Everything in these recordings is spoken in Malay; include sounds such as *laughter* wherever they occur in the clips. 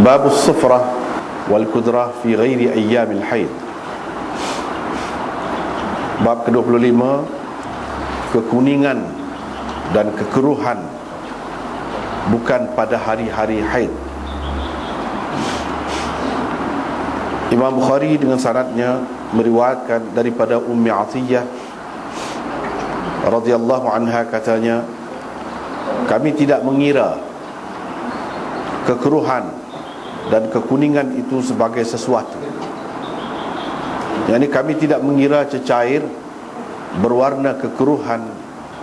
باب الصفرة والكدرة في غير أيام الحيض Bab ke-25 Kekuningan dan kekeruhan Bukan pada hari-hari haid Imam Bukhari dengan sanadnya Meriwayatkan daripada Ummi Atiyah radhiyallahu anha katanya Kami tidak mengira Kekeruhan dan kekuningan itu sebagai sesuatu. Yang ini kami tidak mengira cecair Berwarna kekeruhan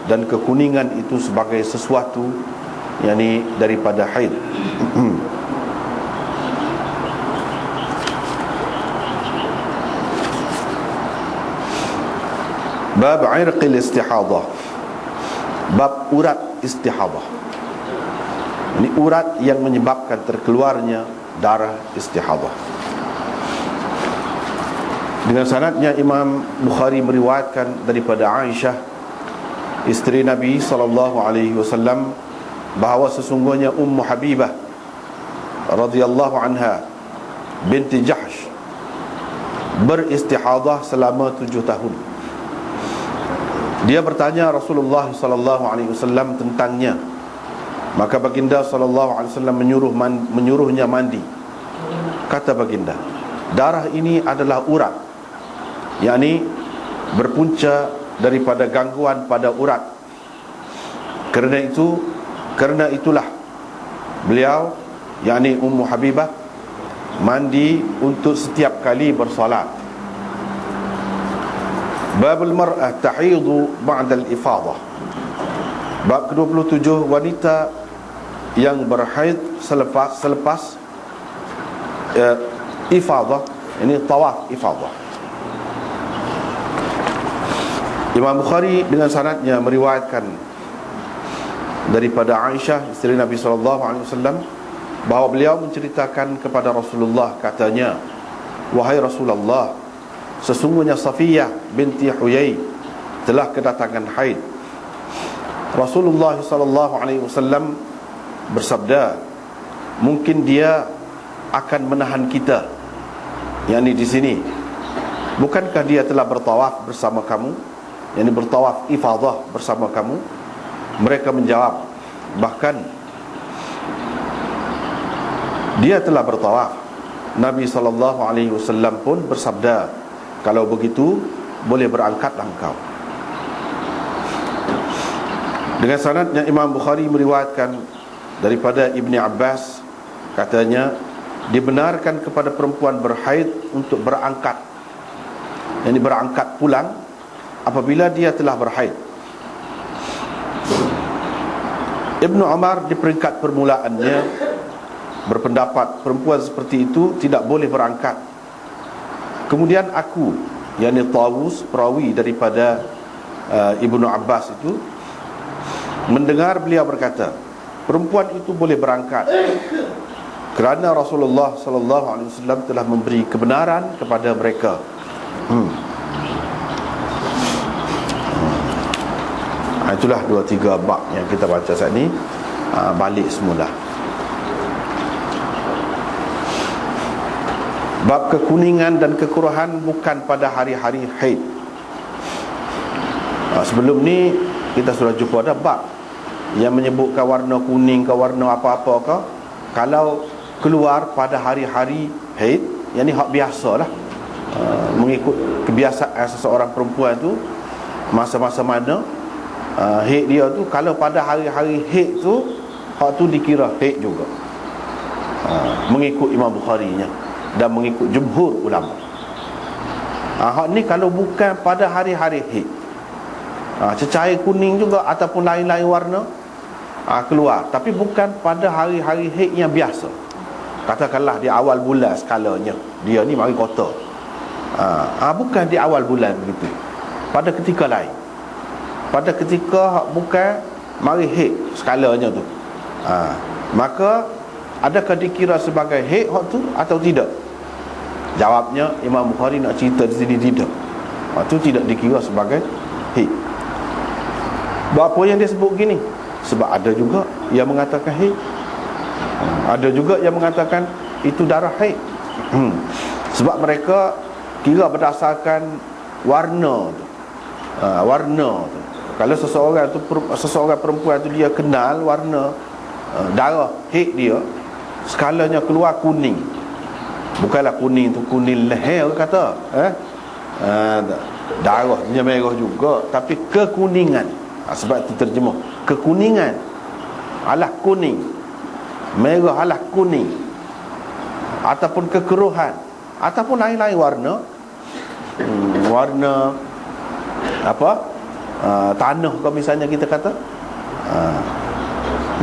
Dan kekuningan itu sebagai sesuatu Yang ini daripada haid. *clears throat* Bab irqil istihadah Bab urat istihadah. Ini urat yang menyebabkan terkeluarnya darah istihadah dengan sanadnya Imam Bukhari meriwayatkan daripada Aisyah isteri Nabi sallallahu alaihi wasallam bahawa sesungguhnya Ummu Habibah radhiyallahu anha binti Jahsh beristihadah selama tujuh tahun. Dia bertanya Rasulullah sallallahu alaihi wasallam tentangnya. Maka baginda sallallahu alaihi wasallam menyuruh man, menyuruhnya mandi. Kata baginda, darah ini adalah urat yakni berpunca daripada gangguan pada urat. Kerana itu kerana itulah beliau yakni Ummu Habibah mandi untuk setiap kali bersolat. Babul mar'ah tahidu ba'da al-ifadah Bab ke-27 wanita yang berhaid selepas selepas uh, ifadah ini tawaf ifadah Imam Bukhari dengan sanadnya meriwayatkan daripada Aisyah isteri Nabi sallallahu alaihi wasallam bahawa beliau menceritakan kepada Rasulullah katanya wahai Rasulullah sesungguhnya Safiyah binti Huyai telah kedatangan haid. Rasulullah sallallahu alaihi wasallam bersabda mungkin dia akan menahan kita. Yakni di sini. Bukankah dia telah bertawaf bersama kamu? Yang bertawaf ifadah bersama kamu? Mereka menjawab bahkan dia telah bertawaf. Nabi sallallahu alaihi wasallam pun bersabda kalau begitu boleh berangkatlah engkau. Dengan sanadnya Imam Bukhari meriwayatkan daripada Ibni Abbas katanya dibenarkan kepada perempuan berhaid untuk berangkat. Yang berangkat pulang apabila dia telah berhaid. Ibnu Umar di peringkat permulaannya berpendapat perempuan seperti itu tidak boleh berangkat. Kemudian aku yakni Tawus perawi daripada uh, Ibnu Abbas itu mendengar beliau berkata perempuan itu boleh berangkat kerana Rasulullah sallallahu alaihi wasallam telah memberi kebenaran kepada mereka. Hmm. ha, Itulah dua tiga bab yang kita baca saat ni. Ha, Balik semula. Bab kekuningan dan kekuruhan bukan pada hari-hari haid. Ha, Sebelum ni kita sudah jumpa ada bab Yang menyebutkan warna kuning ke warna apa-apa ke. Kalau keluar pada hari-hari haid Yang ni hak biasa lah. Uh, Mengikut kebiasaan seseorang perempuan tu Masa-masa mana uh, Hek dia tu Kalau pada hari-hari hek tu Hak tu dikira hek juga. Uh, Mengikut Imam Bukhari nya Dan mengikut jumhur ulama. Uh, Hak ni kalau bukan pada hari-hari hek uh, Cecair kuning juga Ataupun lain-lain warna uh, Keluar. Tapi bukan pada hari-hari hek yang biasa Katakanlah di awal bulan skalanya. Dia ni mari kota. Uh, uh, Bukan di awal bulan begitu. Pada ketika lain. Pada ketika bukan mari hek skalanya tu. Ha. maka adakah dikira sebagai hek hak tu atau tidak? Jawabnya Imam Bukhari nak cerita di sini tidak. Hak tu tidak dikira sebagai hek apa yang dia sebut gini? Sebab ada juga yang mengatakan hek ada juga yang mengatakan itu darah haid. Hmm. sebab mereka kira berdasarkan warna tu. Uh, warna tu. Kalau seseorang tu seseorang perempuan tu dia kenal warna uh, darah haid dia skalanya keluar kuning. Bukanlah kuning tu kuning leher kata eh? Uh, dia merah juga tapi kekuningan. Ha, sebab itu terjemah kekuningan. Alah kuning merah alah kuning. Ataupun kekeruhan. Ataupun lain-lain warna. Hmm, warna apa? Uh, tanah kalau misalnya kita kata. Uh,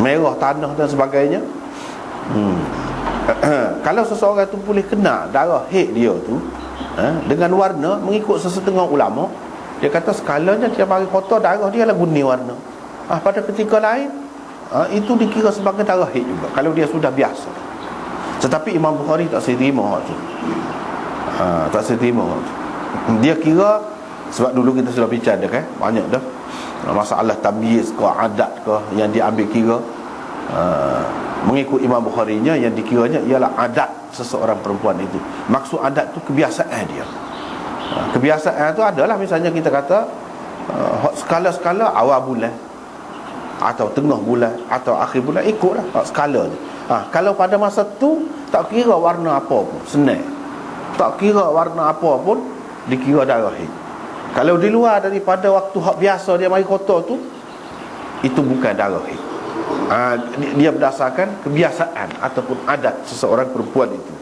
merah tanah dan sebagainya. Hmm. *clears throat* kalau seseorang tu boleh kena darah haid dia tu uh, dengan warna mengikut sesetengah ulama dia kata skalanya dia bagi kotor darah dia lah guni warna. Ah, pada ketika lain ha, itu dikira sebagai darah haid juga kalau dia sudah biasa. Tetapi Imam Bukhari tak saya terima tu. Ha, tak saya terima tu. dia kira sebab dulu kita sudah bincang dah kan banyak dah. Masalah tamyiz ke adat ke yang diambil kira uh, mengikut Imam Bukhari nya yang dikiranya ialah adat seseorang perempuan itu. Maksud adat tu kebiasaan dia. Uh, kebiasaan tu adalah misalnya kita kata uh, skala-skala awal bulan atau tengah bulan atau akhir bulan ikutlah. Skala ni. Ha, kalau pada masa tu tak kira warna apa pun senang tak kira warna apa pun dikira darah haid kalau di luar daripada waktu hak biasa dia mari kotor tu itu bukan darah haid ha, dia berdasarkan kebiasaan ataupun adat seseorang perempuan itu.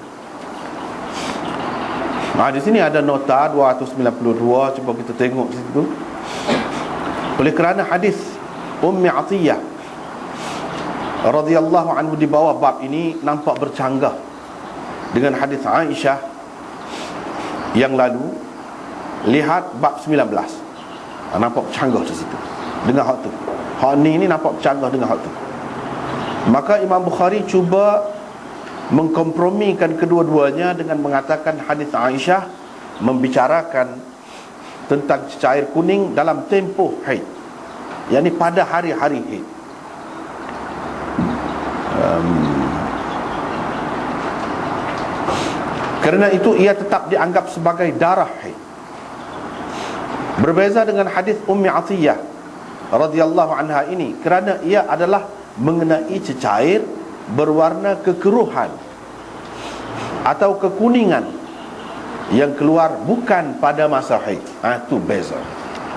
Ha, di sini ada nota 292 Cuba kita tengok situ. Oleh kerana hadis Ummi Atiyah radhiyallahu anhu di bawah bab ini nampak bercanggah dengan hadis Aisyah yang lalu. Lihat bab 19 ha, nampak bercanggah di situ dengan hak tu. Hak ni ni nampak bercanggah dengan hak tu. Maka Imam Bukhari cuba mengkompromikan kedua-duanya dengan mengatakan hadis Aisyah membicarakan tentang cair kuning dalam tempoh haid yakni pada hari-hari haid um, kerana itu ia tetap dianggap sebagai darah haid berbeza dengan hadis Ummi Atiyah radhiyallahu anha ini kerana ia adalah mengenai cecair berwarna kekeruhan atau kekuningan yang keluar bukan pada masa haid. Ah ha, tu beza.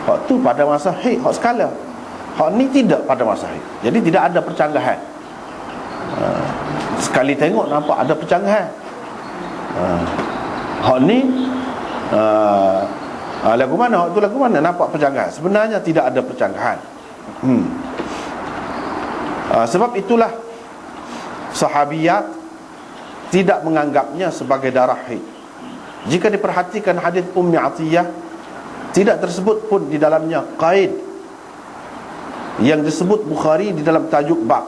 Hak tu pada masa haid, hak skala. Hak ni tidak pada masa haid. Jadi tidak ada percanggahan. Ha, sekali tengok nampak ada percanggahan. Ha, hak ni uh, lagu mana? Hak tu lagu mana? Nampak percanggahan. Sebenarnya tidak ada percanggahan. Hmm. Sebab itulah sahabiyat tidak menganggapnya sebagai darah haid. Jika diperhatikan hadis Ummi Atiyah tidak tersebut pun di dalamnya qaid yang disebut Bukhari di dalam tajuk bab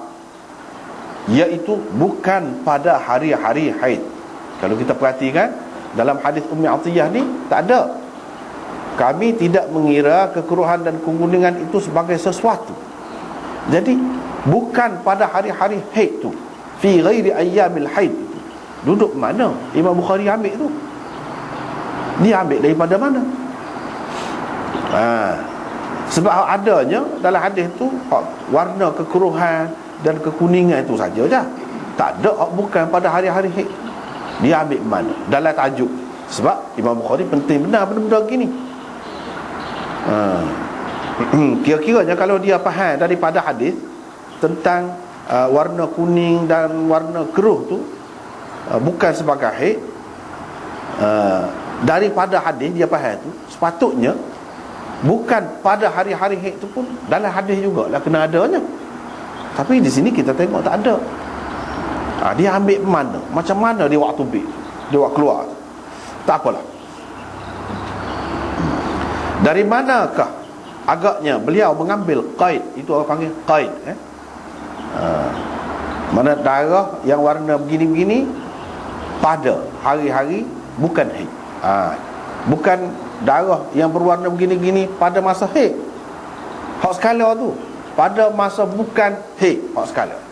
iaitu bukan pada hari-hari haid. Kalau kita perhatikan dalam hadis Ummi Atiyah ni tak ada. Kami tidak mengira kekeruhan dan kekuningan itu sebagai sesuatu. Jadi bukan pada hari-hari haid tu. Fi ghairi ayyamil haid duduk mana? Imam Bukhari ambil tu. Dia ambil daripada mana? Ha sebab adanya dalam hadis tu warna kekeruhan dan kekuningan itu saja je. Tak ada bukan pada hari-hari haid. Dia ambil mana? Dalam tajuk. Sebab Imam Bukhari penting benar benda-benda gini. Ha. *clears throat* Kira-kiranya kalau dia faham daripada hadis tentang uh, warna kuning dan warna keruh tu uh, bukan sebagai haid uh, daripada hadis dia faham tu sepatutnya Bukan pada hari-hari haid itu pun Dalam hadis juga lah kena adanya. Tapi di sini kita tengok tak ada. Ha, Dia ambil mana? Macam mana dia waktu bid Dia waktu keluar? Tak apalah. Dari manakah Agaknya beliau mengambil qaid Itu orang panggil qaid eh? ha, Mana darah yang warna begini-begini Pada hari-hari Bukan haid ha, Bukan darah yang berwarna begini-gini pada masa haid. Hak skala tu pada masa bukan haid hak skala